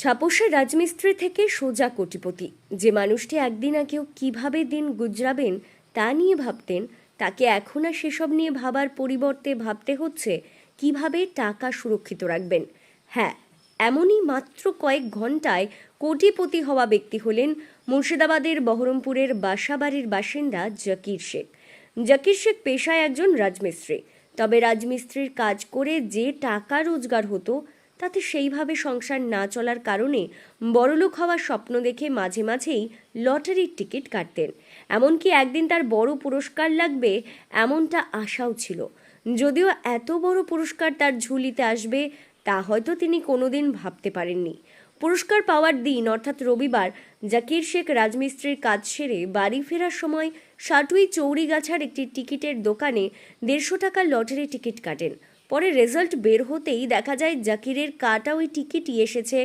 ছাপোষের রাজমিস্ত্রি থেকে সোজা কোটিপতি। যে মানুষটি একদিন আগেও কীভাবে দিন গুজরাবেন তা নিয়ে ভাবতেন, তাকে এখন আর সেসব নিয়ে ভাবার পরিবর্তে ভাবতে হচ্ছে কীভাবে টাকা সুরক্ষিত রাখবেন। হ্যাঁ এমনই মাত্র কয়েক ঘন্টায় কোটিপতি হওয়া ব্যক্তি হলেন মুর্শিদাবাদের বহরমপুরের বাসাবাড়ির বাসিন্দা জাকির শেখ। জাকির শেখ পেশায় একজন রাজমিস্ত্রি। তবে রাজমিস্ত্রির কাজ করে যে টাকা রোজগার হতো তাতে সেইভাবে সংসার না চলার কারণে বড়লোক হওয়ার স্বপ্ন দেখে মাঝে মাঝেই লটারির টিকিট কাটতেন। এমনকি একদিন তার বড় পুরস্কার লাগবে এমনটা আশাও ছিল। যদিও এত বড় পুরস্কার তার ঝুলিতে আসবে, তা হয়তো তিনি কোনোদিন ভাবতে পারেননি। পুরস্কার পাওয়ার দিন, অর্থাৎ রবিবার, জাকির শেখ রাজমিস্ত্রির কাজ সেরে বাড়ি ফেরার সময় সাটুই চৌরিগাছার একটি টিকিটের দোকানে দেড়শো টাকার লটারি টিকিট কাটেন। পরে রেজাল্ট বের হতেই দেখা যায় জাকিরের কাটা ওই টিকিটই এসেছে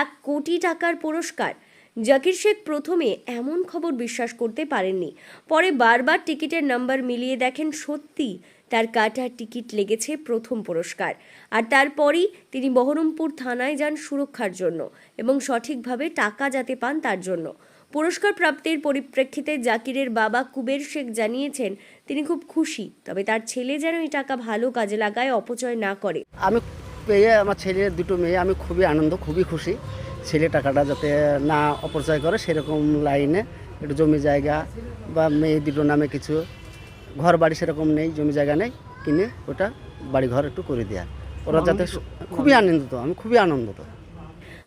এক কোটি টাকার পুরস্কার। জাকির শেখ প্রথমে এমন খবর বিশ্বাস করতে পারেননি। পরে বারবার টিকিটের নাম্বার মিলিয়ে দেখেন সত্যি তার কাটার টিকিট লেগেছে প্রথম পুরস্কার। আর তারপরই তিনি বহরমপুর থানায় যান সুরক্ষার জন্য এবং সঠিকভাবে টাকা যাতে পান তার জন্য। পুরস্কার প্রাপ্তির পরিপ্রেক্ষিতে জাকিরের বাবা কুবের শেখ জানিয়েছেন তিনি খুব খুশি তবে তার ছেলে যেন এই টাকা ভালো কাজে লাগায় অপচয় না করে। আমি পেয়ে আমার ছেলের দুটো মেয়ে আমি খুবই আনন্দ খুবই খুশি। ছেলে টাকাটা যাতে না অপচয় করে সেরকম লাইনে একটু জমি জায়গা বা মেয়ে দুটো নামে কিছু ঘর বাড়ি সেরকম নেই জমি জায়গা নেই কিনে ওটা বাড়ি ঘর একটু করে দেওয়া ওরা যাতে খুবই আনন্দিত আমি খুবই আনন্দিত।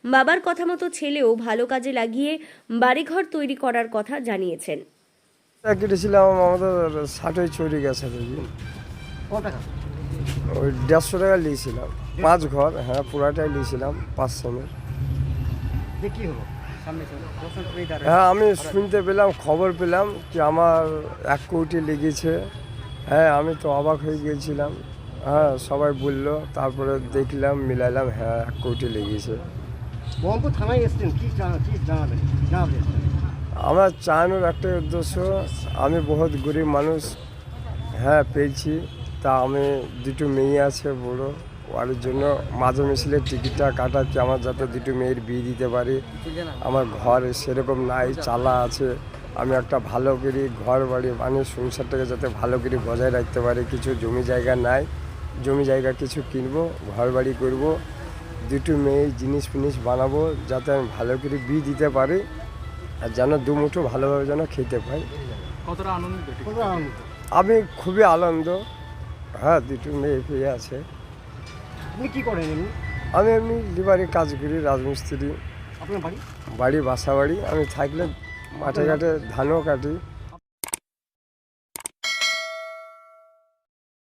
বাবার কথা মতো ছেলেও ভালো কাজে লাগিয়ে বাড়িঘর তৈরি করার কথা জানিয়েছেন। কেটেছিলাম আমাদের ষাটই চুরি গেছে দেখি। ওই দেড়শো টাকা নিয়েছিলাম। পাঁচ ঘর হ্যাঁ পুরাটাই নিয়েছিলাম পাঁচ সমের হ্যাঁ আমি শুনতে পেলাম খবর পেলাম কি আমার এক কোটি লেগেছে। হ্যাঁ আমি তো অবাক হয়ে গিয়েছিলাম। হ্যাঁ সবাই বলল তারপরে দেখলাম মিলাইলাম হ্যাঁ এক কোটি লেগেছে। আমার চালানোর একটাই উদ্দেশ্য, আমি বহুত গরিব মানুষ হ্যাঁ পেয়েছি। তা আমি দুটো মেয়ে আছে, বড়। ওর জন্য মাঝে মিছিলে টিকিটটা কাটাচ্ছি, আমার যাতে দুটো মেয়ের বিয়ে দিতে পারি। আমার ঘর সেরকম নাই, চালা আছে। আমি একটা ভালো করে ঘর বাড়ি মানে সংসারটাকে যাতে ভালো করে বজায় রাখতে পারি। কিছু জমি জায়গা নাই, জমি জায়গা কিছু কিনবো ঘর বাড়ি করব। দুটো মেয়ে জিনিস ফিনিস বানাবো যাতে আমি ভালো করে বিয়ে দিতে পারি আর যেন দুমুঠো ভালোভাবে যেন খেতে পাই কতটা আনন্দ? আমি খুবই আনন্দ। হ্যাঁ দুটো মেয়ে পেয়ে আছে। কি করেন আমি এমনি লিবারি কাজ করি রাজমিস্ত্রি। বাড়ি? বাড়ি বাসা বাড়ি আমি থাকলে মাঠে ঘাটে ধানও কাটি।